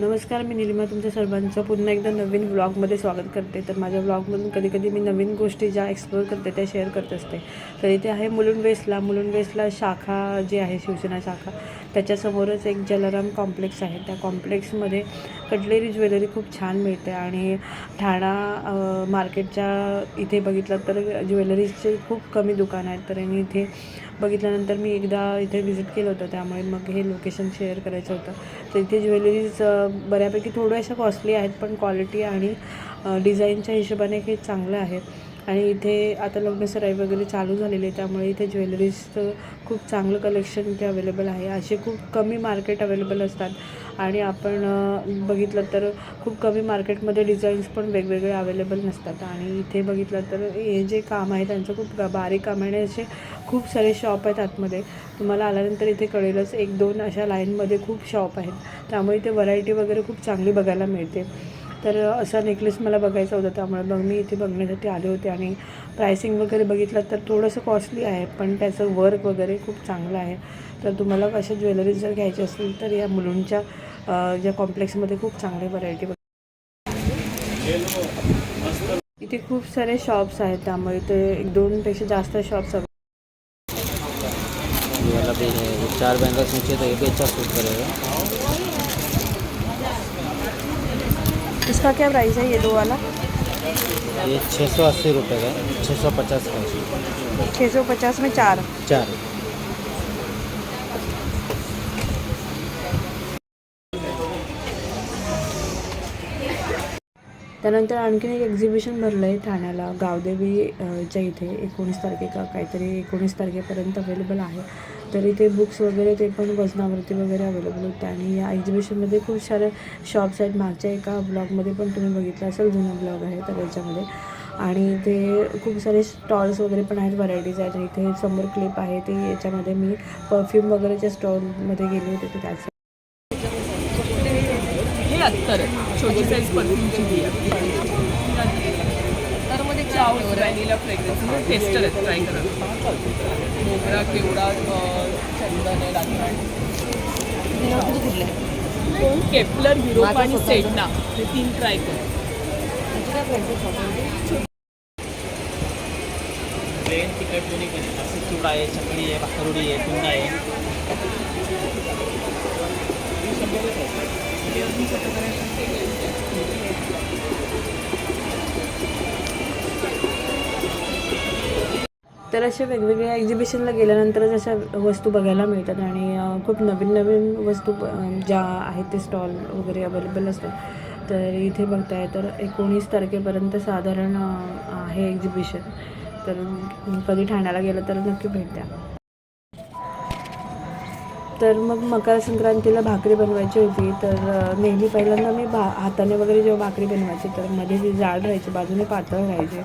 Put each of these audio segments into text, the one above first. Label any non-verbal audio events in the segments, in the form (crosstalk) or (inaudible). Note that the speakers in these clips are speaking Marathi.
नमस्कार मी निलिमा तुमच्या सर्वांचं पुन्हा एकदा नवीन व्लॉगमध्ये स्वागत करते. तर माझ्या व्लॉगमधून कधी कधी मी नवीन गोष्टी ज्या एक्सप्लोर करते त्या शेअर करत असते. तर इथे आहे मुलुंड वेस्टला. मुलुंड वेस्टला शाखा जी आहे शिवसेना शाखा. त्याच्यासमोरच एक जलाराम कॉम्प्लेक्स आहे. त्या कॉम्प्लेक्समध्ये कटलेरी ज्वेलरी खूप छान मिळते आणि ठाणा मार्केटच्या इथे बघितलं तर ज्वेलरीजचे खूप कमी दुकान आहेत. तर मी इथे बघितल्यानंतर मी एकदा इथे व्हिजिट केलं होतं. त्यामुळे मग हे लोकेशन शेअर करायचं होतं. तर इथे ज्वेलरीज बऱ्यापैकी थोड्याशा कॉस्टली आहेत पण क्वालिटी आणि डिझाईनच्या हिशोबाने हे चांगलं आहे. आणि इथे आता लग्नसराई वगैरे चालू झालेली आहे त्यामुळे इथे ज्वेलरीजचं खूप चांगलं कलेक्शन इथे अवेलेबल आहे. असे खूप कमी मार्केट अवेलेबल असतात. आणि आपण बघितलं तर खूप कमी मार्केटमध्ये डिझाईन्स पण वेगवेगळे अवेलेबल नसतात. आणि इथे बघितलं तर हे जे काम आहे त्यांचं खूप बारीक काम आहे. आणि असे खूप सारे शॉप आहेत आतमध्ये. तुम्हाला आल्यानंतर इथे कळेलच एक दोन अशा लाईनमध्ये खूप शॉप आहेत. त्यामुळे इथे व्हरायटी वगैरे खूप चांगली बघायला मिळते. तर असा नेकलेस मला बघायचा होता त्यामुळे मग मी इथे बघण्यासाठी आले होते आणि प्रायसिंग वगैरे बघितलं तर थोडंसं कॉस्टली आहे पण त्याचं वर्क वगैरे खूप चांगलं आहे. तर तुम्हाला अशा ज्वेलरीज जर घ्यायची असतील तर या मुलुंडच्या ज्या कॉम्प्लेक्समध्ये खूप चांगली व्हरायटी इथे खूप सारे शॉप्स आहेत त्यामुळे इथे एक दोनपेक्षा जास्त शॉप्स आहेत. चार बैंगल्स नीचे तो ये अच्छा सूट करेगा इसका क्या प्राइस है ये दो वाला? ये छः सौ अस्सी रुपये का छः सौ पचास का छः सौ पचास में चार। चार। त्यानंतर आणखीन एक एक्झिबिशन भरलं आहे ठाण्याला. गावदेवी च्या इथे एकोणीस तारखेका काहीतरी एकोणीस तारखेपर्यंत अवेलेबल आहे. तर इथे बुक्स वगैरे ते पण वजनावरती वगैरे अवेलेबल होते. आणि या एक्झिबिशनमध्ये खूप सारे शॉप्स आहेत. मागच्या एका ब्लॉगमध्ये पण तुम्ही बघितलं असेल जुना ब्लॉग आहे तर त्याच्यामध्ये. आणि इथे खूप सारे स्टॉल्स वगैरे पण आहेत व्हरायटीज आहेत. इथे समोर क्लिप आहे. ते याच्यामध्ये मी परफ्यूम वगैरेच्या स्टॉलमध्ये गेले होते तर त्याचं. हे अत्तर छोटी साईज परफ्यूमची ही तर मध्ये चाव व्हॅनिला फ्रेग्रन्स टेस्टर आहेत ट्राय करा मोगरा केवडा चंदन आहे केपलर युरोप आणि सेडना हे तीन ट्राय करा. प्लेन तिखट दोन्ही पण आहे. असं चिवडा आहे चकली आहे भाकरवडी आहे आहे. तर अशा वेगवेगळ्या एक्झिबिशनला गेल्यानंतरच अशा वस्तू बघायला मिळतात आणि खूप नवीन नवीन वस्तू ज्या आहेत ते स्टॉल वगैरे अवेलेबल असतात. तर इथे बघताय तर एकोणीस तारखेपर्यंत साधारण आहे एक्झिबिशन तर कधी ठाण्याला गेलं तर नक्की भेट द्या. तर मग मकर संक्रांतीला भाकरी बनवायची होती. तर नेहमी पहिल्यांदा मी भा हाताने वगैरे जेव्हा भाकरी बनवायची तर मध्ये जी जाड राहायची बाजूने पातळ राहायची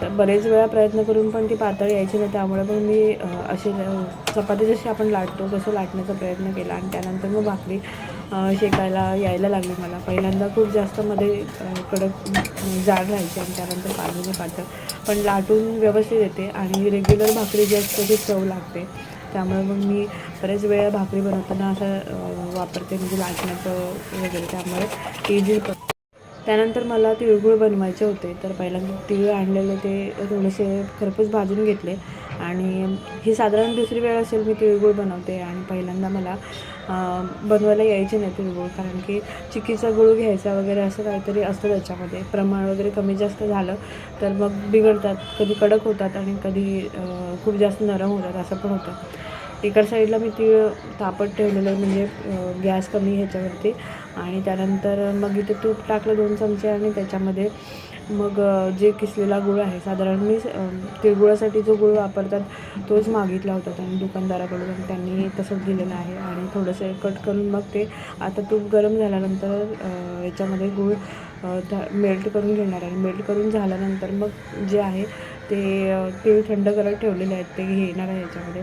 तर बरेच वेळा प्रयत्न करून पण ती पातळ यायची नाही त्यामुळे पण मी असे अशी चपाती जशी आपण लाटतो तसं लाटण्याचा प्रयत्न केला आणि त्यानंतर मग भाकरी शेकायला यायला लागली मला. पहिल्यांदा खूप जास्त मध्ये कडक जाड राहायची आणि त्यानंतर पाणी पातळ. पण लाटून व्यवस्थित येते आणि रेग्युलर भाकरी जी असते ती चव लागते. त्यामुळे मग मी बरेच वेळा भाकरी बनवताना असं वापरते म्हणजे लाटण्याचं वगैरे. त्यामुळे इझी त्यानंतर मला तिळगुळ बनवायचे होते. तर पहिल्यांदा तिळ आणलेले ते थोडेसे खरपूस भाजून घेतले. आणि ही साधारण दुसरी वेळ असेल मी तिळगुळ बनवते. आणि पहिल्यांदा मला बनवायला यायचे नाही तिळगुळ. कारण की चिकीचा गुळ घ्यायचा वगैरे असं काहीतरी असतं त्याच्यामध्ये. प्रमाण वगैरे कमी जास्त झालं तर मग बिघडतात. कधी कडक होतात आणि कधी खूप जास्त नरम होतात असं पण होतं. इकड साईडला मी तिळ तापत ठेवलेलं आहे. म्हणजे गॅस कमी ह्याच्यावरती. आणि त्यानंतर मग इथे तूप टाकलं दोन चमचे आणि त्याच्यामध्ये मग जे किसलेला गुळ आहे साधारण मी तिळगुळासाठी जो गुळ वापरतात तोच मागितला होता त्यांनी दुकानदाराकडून त्यांनी तसंच दिलेलं आहे आणि थोडंसं कट करून मग ते आता तूप गरम झाल्यानंतर याच्यामध्ये गुळ मेल्ट करून घेणार आहे. मेल्ट करून झाल्यानंतर मग जे आहे ते तीळ थंड करत ठेवलेले आहेत ते घेणार आहे याच्यामध्ये.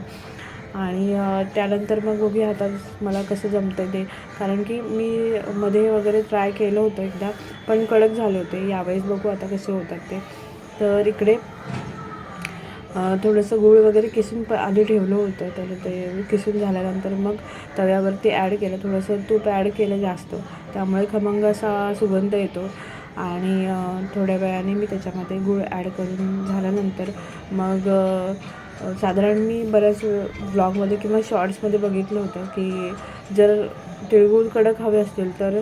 आणि त्यानंतर मग बघूया आता मला कसं जमतं ते. कारण की मी मध्ये वगैरे ट्राय केलं होतं एकदा पण कडक झाले होते. यावेळेस बघू आता कसे होतात ते. तर इकडे थोडंसं गूळ वगैरे किसून प आधी ठेवलं होतं. तर ते किसून झाल्यानंतर मग तव्यावरती ॲड केलं. थोडंसं तूप ॲड केलं जास्त. त्यामुळे खमंग असा सुगंध येतो. आणि थोड्या वेळाने मी त्याच्यामध्ये गूळ ॲड करून झाल्यानंतर मग साधारण मी बऱ्याच ब्लॉगमध्ये किंवा शॉर्ट्समध्ये बघितलं होतं की जर तिळगुळ कडक हवे असतील तर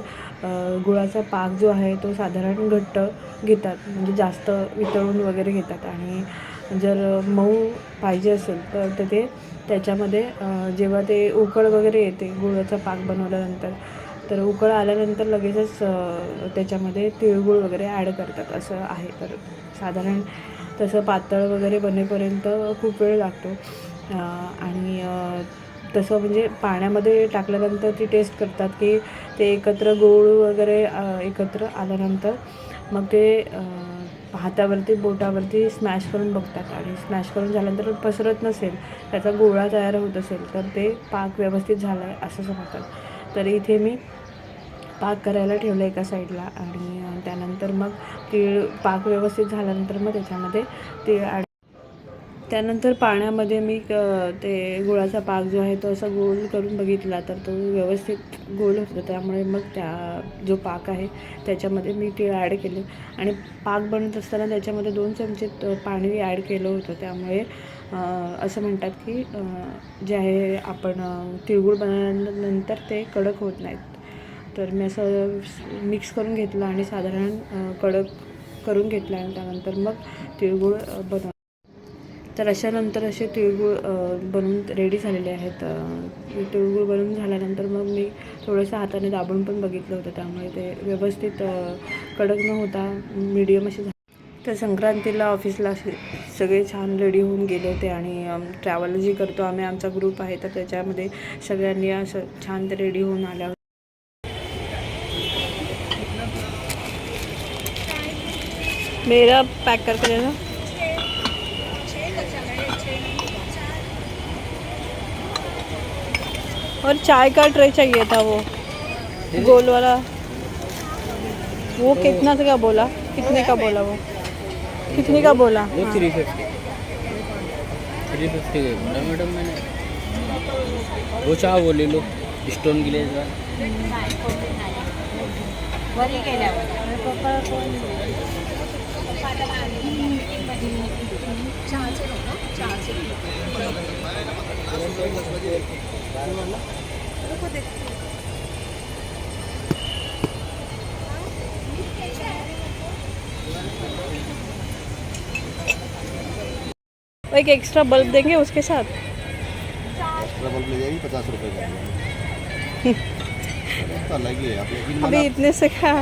गुळाचा पाक जो आहे तो साधारण घट्ट घेतात. म्हणजे जास्त वितळून वगैरे घेतात. आणि जर मऊ पाहिजे असेल तर तर ते त्याच्यामध्ये जेव्हा ते उकळ वगैरे येते गुळाचा पाक बनवल्यानंतर तर उकळ आल्यानंतर लगेचच त्याच्यामध्ये तिळगुळ वगैरे ॲड करतात. असं आहे. तर साधारण तसं पातळ वगैरे बनेपर्यंत खूप वेळ लागतो. आणि तसं म्हणजे पाण्यामध्ये टाकल्यानंतर ती टेस्ट करतात की ते एकत्र गोळ वगैरे एकत्र आल्यानंतर मग ते हातावरती बोटावरती स्मॅश करून बघतात. आणि स्मॅश करून झाल्यानंतर पसरत नसेल त्याचा गोळा तयार होत असेल तर ते पाक व्यवस्थित झाला आहे असं समजतात. तर इथे मी पाक करायला ठेवलं एका साईडला आणि त्यानंतर मग तीळ पाक व्यवस्थित झाल्यानंतर मग त्याच्यामध्ये तीळ ॲड त्यानंतर पाण्यामध्ये मी ते गुळाचा पाक जो आहे तो असा गोल करून बघितला तर तो व्यवस्थित गोल होतो. त्यामुळे मग त्या जो पाक आहे त्याच्यामध्ये मी तीळ ॲड केले आणि पाक बनत असताना त्याच्यामध्ये दोन चमचे पाणी ॲड केलं होतं. त्यामुळे असं म्हणतात की जे आहे आपण तिळगुळ बनवल्यानंतर ते कडक होत नाहीत. तर मी असं मिक्स करून घेतलं आणि साधारण कडक करून घेतलं आणि त्यानंतर मग तिळगुळ बनव तर अशानंतर असे तिळगुळ बनवून रेडी झालेले आहेत. तिळगुळ बनवून झाल्यानंतर मग मी थोडंसं हाताने दाबून पण बघितलं होतं. त्यामुळे ते व्यवस्थित कडक न होता मीडियम असे झाले. तर संक्रांतीला ऑफिसला सगळे छान रेडी होऊन गेले होते आणि ट्रॅव्हल जी करतो आम्ही आमचा ग्रुप आहे तर त्याच्यामध्ये सगळ्यांनी असं छान ते रेडी होऊन आल्या मेरा पैक करके देना। और चाय का ट्रे चाहिए था वो। गोल वाला। वो कितना का बोला? कितने का बोला वो? कितने का बोला? वो हाँ। थ्री फिफ्टी थ्री फिफ्टी का बोला मैडम मैंने। वो चाह वो ले लो स्टोन ग्लेज एक एक्स्ट्रा बल्ब देंगे उसके साथ? एक्स्ट्रा बल्ब ले जाएगी पचास रुपये का। (laughs) तो अलग ही है अभी इतने से क्या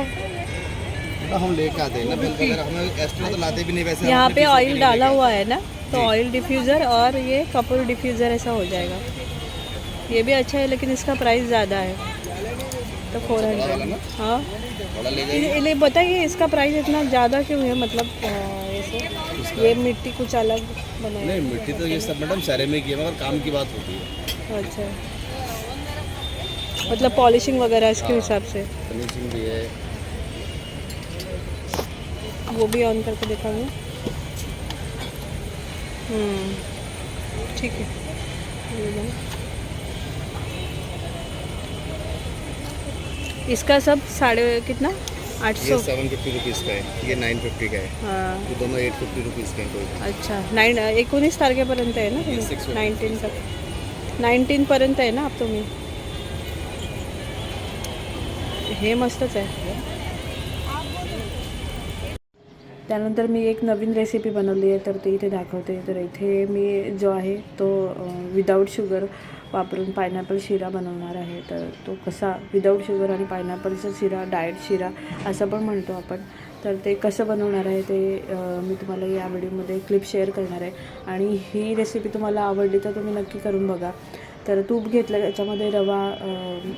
ना हम लेके आते हैं ना वगैरह एक्स्ट्रा तो लाते भी नहीं वैसे यहाँ पे ऑयल डाला हुआ है। ना तो ऑयल डिफ्यूज़र और ये कपूर डिफ्यूज़र ऐसा हो जाएगा। ये भी अच्छा है लेकिन इसका प्राइस ज़्यादा है। तो फोर हंड्रेड हाँ। ले बताइए इसका प्राइस इतना ज़्यादा क्यों है मतलब ये मिट्टी कुछ अलग बनाया नहीं मिट्टी तो ये सब मैडम सेरेमिक है मगर काम की बात होती है। अच्छा। मतलब पॉलिशिंग वगैरह इसके हिसाब से। फिनिशिंग भी है। वो भी ऑन करके दिखाऊंगी। हम्म, ठीक है। इसका सब साढ़े कितना? आठ ये सौ। सेवन फिफ्टी रुपीज़ का है। ये नाइन फिफ्टी का है। हां। ये दोनों एट फिफ्टी रुपीज़ के हैं कोई। अच्छा नाईन एकोणीस तारखेपर्यंत आहे ना नाईन्टीन तक नाईन्टीनपर्यंत आहे ना तुम्ही? हे मस्तच आहे. त्यानंतर मी एक नवीन रेसिपी बनवली आहे तर ती इथे दाखवते. तर इथे मी जो आहे तो विदाऊट शुगर वापरून पायनॅपल शिरा बनवणार आहे. तर तो कसा विदाऊट शुगर आणि पायनॅपलचा शिरा डाएट शिरा असं पण म्हणतो आपण. तर ते कसं बनवणार आहे ते मी तुम्हाला या व्हिडिओमध्ये क्लिप शेअर करणार आहे. आणि ही रेसिपी तुम्हाला आवडली तर तुम्ही नक्की करून बघा. तर तूप घेतलं त्याच्यामध्ये रवा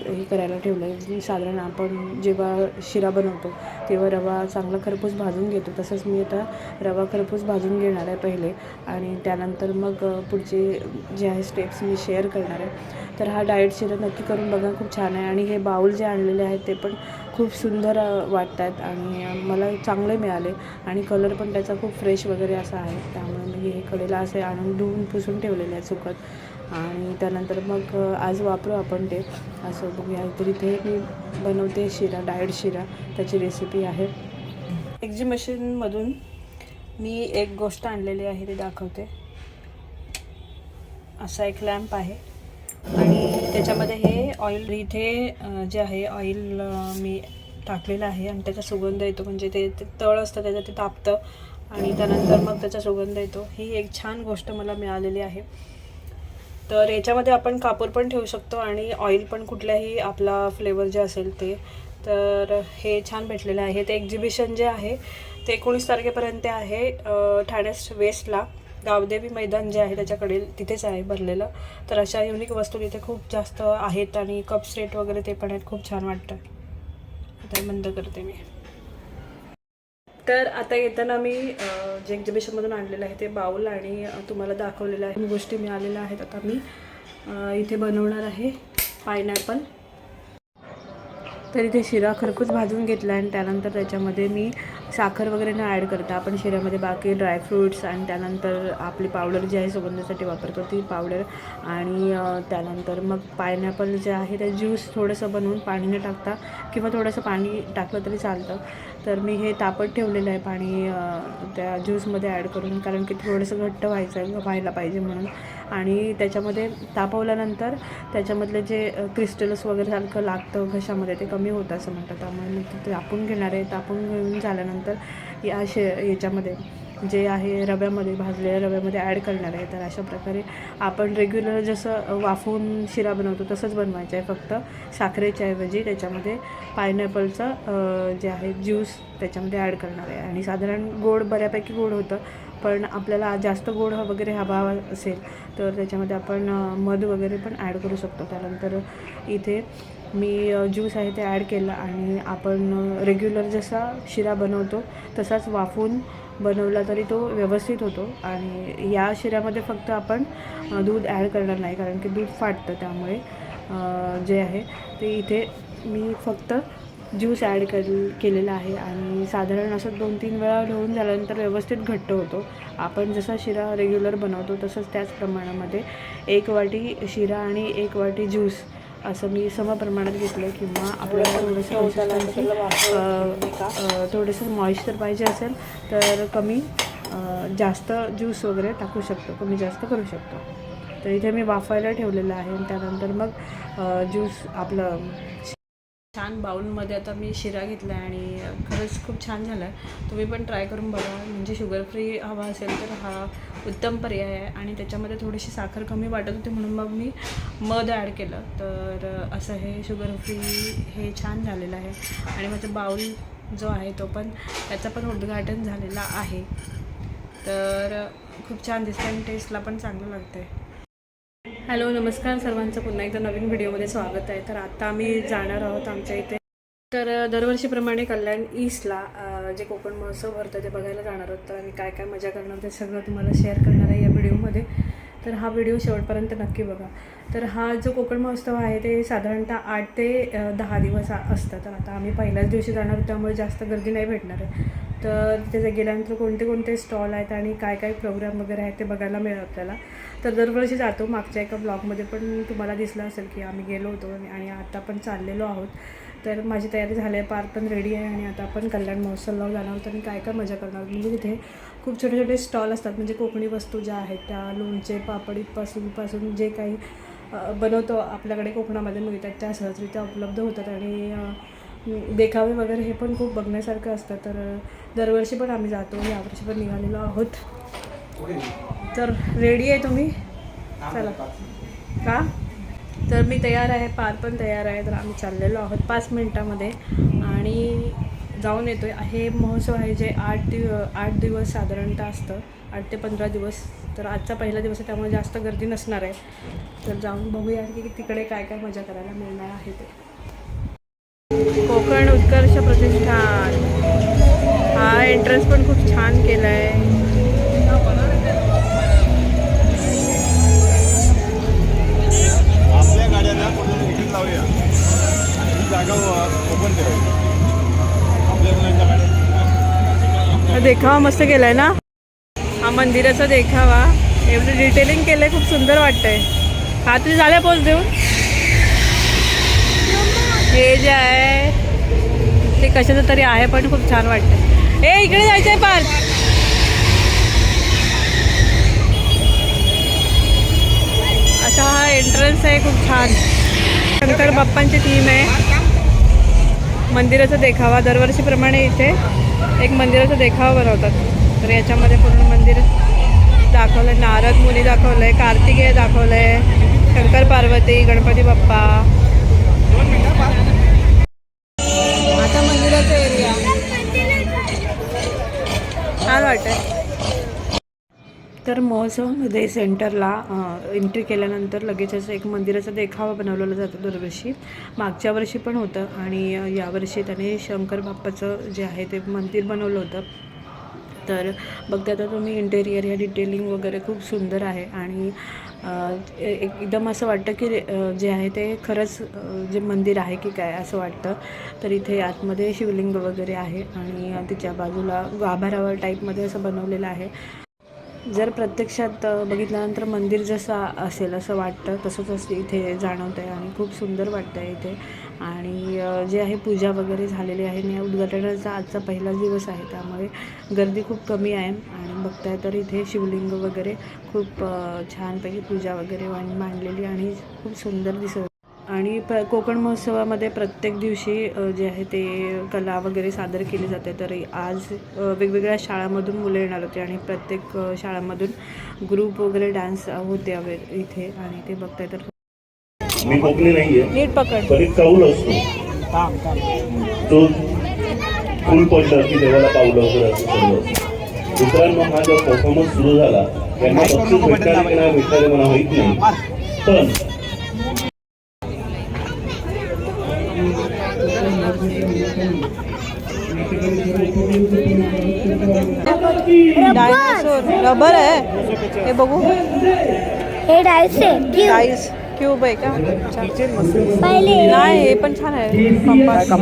हे करायला ठेवलं आहे म्हणजे साधारण आपण जेव्हा शिरा बनवतो तेव्हा रवा चांगला खरपूस भाजून घेतो. तसंच मी आता रवा खरपूस भाजून घेणार आहे पहिले. आणि त्यानंतर मग पुढचे जे आहे स्टेप्स मी शेअर करणार आहे. तर हा डाएट शिरा नक्की करून बघा खूप छान आहे. आणि हे बाऊल जे आणलेले आहेत ते पण खूप सुंदर वाटत आहेत आणि मला चांगले मिळाले. आणि कलर पण त्याचा खूप फ्रेश वगैरे असा आहे. त्यामुळे मी हे कडेला असे आणून धुवून पुसून ठेवलेले आहे सुकत. आणि त्यानंतर मग आज वापरू आपण ते. असं बघूया. तर इथे मी बनवते शिरा डाएट शिरा. त्याची रेसिपी आहे. एक्झिबिशनमधून मी एक गोष्ट आणलेली आहे ती दाखवते. असा एक लॅम्प आहे. आणि त्याच्यामध्ये हे ऑइल इथे जे आहे ऑइल मी टाकलेलं आहे. आणि त्याचा सुगंध येतो. म्हणजे ते ते तळ असतं त्याचं ते तापतं. आणि त्यानंतर मग त्याचा सुगंध येतो. ही एक छान गोष्ट मला मिळालेली आहे. तर याच्यामध्ये आपण कापूर पण ठेवू शकतो आणि ऑइल पण कुठल्याही आपला फ्लेवर जे असेल ते. तर हे छान भेटलेलं आहे. ते एक्झिबिशन जे आहे ते एकोणीस तारखेपर्यंत आहे ठाण्यास वेस्टला गावदेवी मैदान जे आहे त्याच्याकडे तिथेच आहे भरलेलं. तर अशा युनिक वस्तू तिथे खूप जास्त आहेत आणि कप सेट वगैरे ते पण आहेत. खूप छान वाटतं. आता बंद करते मी. तर आता येताना मी जे एक्झिबिशनमधून आणलेलं आहे ते बाऊल आणि तुम्हाला दाखवलेलं आहे. गोष्टी मिळालेल्या आहेत आता मी. इथे बनवणार आहे पायनॅपल तर इथे शिरा खरपूस भाजून घेतला आणि त्यानंतर त्याच्यामध्ये मी साखर वगैरे न ॲड करता आपण शिऱ्यामध्ये बाकी ड्रायफ्रूट्स आणि त्यानंतर आपली पावडर जी आहे सुगंधासाठी वापरतो ती पावडर आणि त्यानंतर मग पायनॅपल जे आहे ते ज्यूस थोडंसं बनवून पाणी न टाकता किंवा थोडंसं पाणी टाकलं तरी चालतं. तर मी हे तापत ठेवलेलं आहे पाणी त्या ज्यूसमध्ये ॲड करून कारण की थोडंसं घट्ट व्हायचं आहे व्हायला पाहिजे म्हणून. आणि त्याच्यामध्ये तापवल्यानंतर त्याच्यामधले जे क्रिस्टल्स वगैरे सारखं लागतं घशामध्ये ते कमी होतं असं म्हणतात. त्यामुळे मी ते तापून घेणार आहे. तापून घेऊन झाल्यानंतर या शे याच्यामध्ये जे आहे रव्यामध्ये भाजलेल्या रव्यामध्ये ॲड करणार आहे. तर अशा प्रकारे आपण रेग्युलर जसं वाफवून शिरा बनवतो तसंच बनवायचं आहे. फक्त साखरेच्या ऐवजी त्याच्यामध्ये पायनॅपलचं जे आहे ज्यूस त्याच्यामध्ये ॲड करणार आहे. आणि साधारण गोड बऱ्यापैकी गोड होतं पण आपल्याला जास्त गोड ह- वगैरे हवा असेल तर त्याच्यामध्ये आपण मध वगैरे पण ॲड करू शकतो. त्यानंतर इथे मी ज्यूस आहे ते ॲड केलं आणि आपण रेग्युलर जसा शिरा बनवतो तसाच वाफून बनवला तरी तो व्यवस्थित होतो आणि या शिऱ्यामध्ये फक्त आपण दूध ॲड करणार नाही कारण की दूध फाटतं त्यामुळे जे आहे ते इथे मी फक्त ज्यूस ॲड कर केलेला आहे आणि साधारण असं दोन तीन वेळा ढवून झाल्यानंतर व्यवस्थित घट्ट होतो. आपण जसा शिरा रेग्युलर बनवतो तसंच त्याच प्रमाणामध्ये एक वाटी शिरा आणि एक वाटी ज्यूस असं मी समप्रमाणात घेतलं किंवा आपल्याला थोडंसं अ, थोडंसं मॉइश्चर पाहिजे असेल तर कमी जास्त ज्यूस वगैरे टाकू शकतो कमी जास्त करू शकतो. तर इथे मी वाफायला ठेवलेलं आहे आणि त्यानंतर मग ज्यूस आपलं छान बाउलमध्ये आता मी शिरा घेतला आहे आणि खरंच खूप छान झाला आहे तुम्ही पण ट्राय करून बघा. म्हणजे शुगर फ्री हवा असेल तर हा उत्तम पर्याय आहे. आणि त्याच्यामध्ये थोडीशी साखर कमी वाटत होती म्हणून मग मी मध ॲड केलं. तर असं हे शुगर फ्री हे छान झालेलं आहे. आणि माझं बाऊल जो आहे तो पण त्याचं पण उद्घाटन झालेलं आहे. तर खूप छान दिसतं आणि टेस्टला पण चांगलं लागतं आहे हॅलो नमस्कार सर्वांचं. पुन्हा एकदा नवीन व्हिडिओमध्ये स्वागत आहे. तर आता आम्ही जाणार आहोत आमच्या इथे. तर दरवर्षीप्रमाणे कल्याण ईस्टला जे कोकण महोत्सव भरतं ते बघायला जाणार आहोत. तर आम्ही काय काय मजा करणार ते सगळं तुम्हाला शेअर करणार आहे या व्हिडिओमध्ये. तर हा व्हिडिओ शेवटपर्यंत नक्की बघा. तर हा जो कोकण महोत्सव आहे ते साधारणतः आठ ते दहा दिवस असतं. तर आता आम्ही पहिल्याच दिवशी जाणार आहोत त्यामुळे जास्त गर्दी नाही भेटणार आहे. तर तिथे गेल्यानंतर कोणते कोणते स्टॉल आहेत आणि काय काय प्रोग्राम वगैरे आहेत ते बघायला मिळेल आपल्याला. तर दरवर्षी जातो. मागच्या एका ब्लॉगमध्ये पण तुम्हाला दिसलं असेल की आम्ही गेलो होतो आणि आता पण चाललेलो आहोत. तर माझी तयारी झाली आहे. पार पण रेडी आहे आणि आता आपण कल्याण महोत्सवला जाणार आहोत आणि काय काय मजा करणार आहोत. म्हणजे तिथे खूप छोटे छोटे स्टॉल असतात. म्हणजे कोकणी वस्तू ज्या आहेत त्या लोणचे पापडीपासून पासून जे काही बनवतो आपल्याकडे कोकणामध्ये मिळतात त्या सहजरित्या उपलब्ध होतात आणि देखावे वगैरे हे पण खूप बघण्यासारखं असतं. तर दरवर्षी पण आम्ही जातो. यावर्षी पण निघालेलो आहोत. तर रेडी आहे तुम्ही? चला. का? तर मी तयार आहे. पार पण तयार आहे. तर आम्ही चाललेलो आहोत पाच मिनटामध्ये. आणि जाऊन येतो आहे हे महोत्सव आहे जे आठ दिव आठ दिवस साधारणतः असतं. आठ ते पंधरा दिवस. तर आजचा पहिला दिवस आहे. त्यामुळे जास्त गर्दी नसणार आहे. तर जाऊन बघूया की तिकडे काय काय मजा करायला मिळणार आहे ते. कोकण उत्कर्ष प्रतिष्ठान. हा एंट्रन्स पण खूप छान केला आहे आपल्या गाड्यांना कोणाला मीटिंग लावूया? जागा ओपन करायची आपल्या मुलांच्या गाड्या. देखावा मस्त केलाय ना? हा मंदिराचा देखावा. एवढं डिटेलिंग केलंय खूप सुंदर वाटतंय. हा तुझी झाल्या पोच देऊन? हे जे आहे ते कशाचं तरी आहे पण खूप छान वाटतंय. ए इकडे जायचं आहे पार्क असा हा एंट्रन्स आहे खूप छान. शंकर बाप्पांची थीम आहे. मंदिराचा देखावा दरवर्षीप्रमाणे इथे एक मंदिराचा देखावा बनवतात. तर याच्यामध्ये पूर्ण मंदिर दाखवलं आहे नारद मुनी दाखवलं आहे कार्तिकेय दाखवलं आहे शंकर पार्वती गणपती बाप्पा आता मंदिराचा एरिया छान वाटत तर महोत्सवामध्ये सेंटरला एंट्री केल्यानंतर लगेच असं एक मंदिराचा देखावा बनवलेला जातो दरवर्षी. मागच्या वर्षी पण होतं आणि यावर्षी त्याने शंकर बाप्पाचं जे आहे ते मंदिर बनवलं होतं. तर बघते आता तुम्ही इंटेरियर या डिटेलिंग वगैरे खूप सुंदर आहे आणि एकदम असं वाटतं की जे आहे ते खरंच जे मंदिर आहे की काय असं वाटतं. तर इथे आतमध्ये शिवलिंग वगैरे आहे आणि तिच्या बाजूला गाभारावर टाईपमध्ये असं बनवलेलं आहे. जर प्रत्यक्षात बघितल्यानंतर मंदिर जसं असेल असं वाटतं तसंच असं इथे जाणवतं आहे आणि खूप सुंदर वाटतं आहे इथे. आणि जे आहे पूजा वगैरे झालेली आहे. आणि या उद्घाटनाचा आजचा पहिलाच दिवस आहे त्यामुळे गर्दी खूप कमी आहे. बघताय तर इथे शिवलिंग वगैरे खूप छानपैकी पूजा वगैरे मांडलेली आणि खूप सुंदर दिसत. आणि प कोकण महोत्सवामध्ये प्रत्येक दिवशी जे आहे ते कला वगैरे सादर केली जाते. तर आज वेगवेगळ्या शाळांमधून मुलं येणार होते आणि प्रत्येक शाळांमधून ग्रुप वगैरे डान्स होते इथे आणि ते बघताय तर. मी कोकणी नाहीये. नीट पकड. कौल असतो. तो फुल पडलं की देवाला पावलं वगैरे असतं. मित्रांनो हा जो परफॉर्मन्स सुरू झाला त्यांना बक्षीस भेटणार की नाही भेटणार मला माहीत नाही. पण डायनासोर रबर आहे. हे बघू. हे डायस आहे डाईस क्यूब आहे का? पहिले. नाही हे पण छान आहे. कंपास तर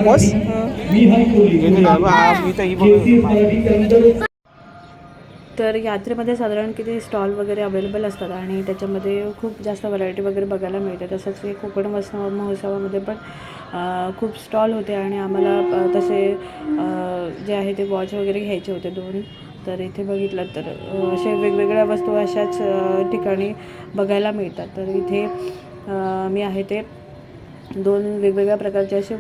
तर यात्रेमध्ये साधारण किती स्टॉल वगैरे अवेलेबल असतात आणि त्याच्यामध्ये खूप जास्त व्हरायटी वगैरे बघायला मिळते. तसंच हे कोकण महोत्सव महोत्सवामध्ये पण खूप स्टॉल होते आणि आम्हाला तसे जे आहे ते वॉच वगैरे घ्यायचे होते दोन. तर इथे बघितलं तर असे वेगवेगळ्या वस्तू अशाच ठिकाणी बघायला मिळतात. तर इथे मी आहे ते दोन वेगवेगळ्या प्रकारचे असे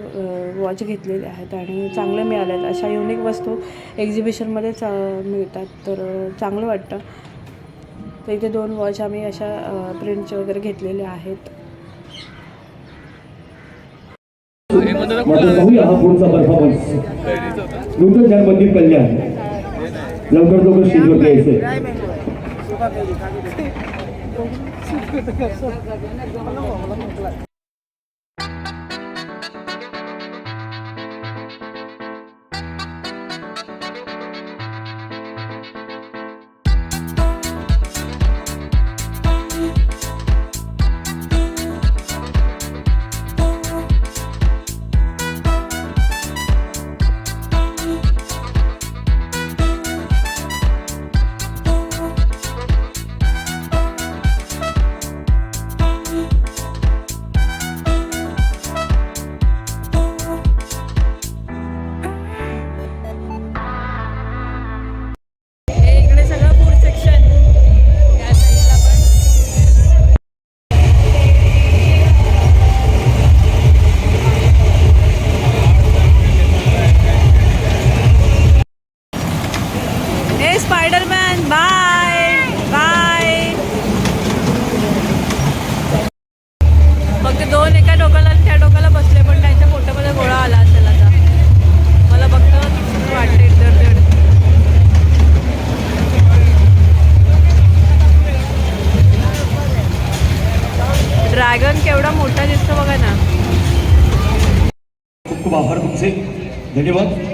वॉच घेतलेले आहेत आणि चांगले मिळाले आहेत अशा युनिक वस्तू एक्झिबिशनमध्येच अ, मिळतात. तर चांगलं वाटतं. तर इथे दोन वॉच आम्ही अशा प्रिंटचे वगैरे घेतलेले आहेत. हा कल्याण. लवकर लवकर स्टेजवर यायचं खूप आभार तुमचे. धन्यवाद.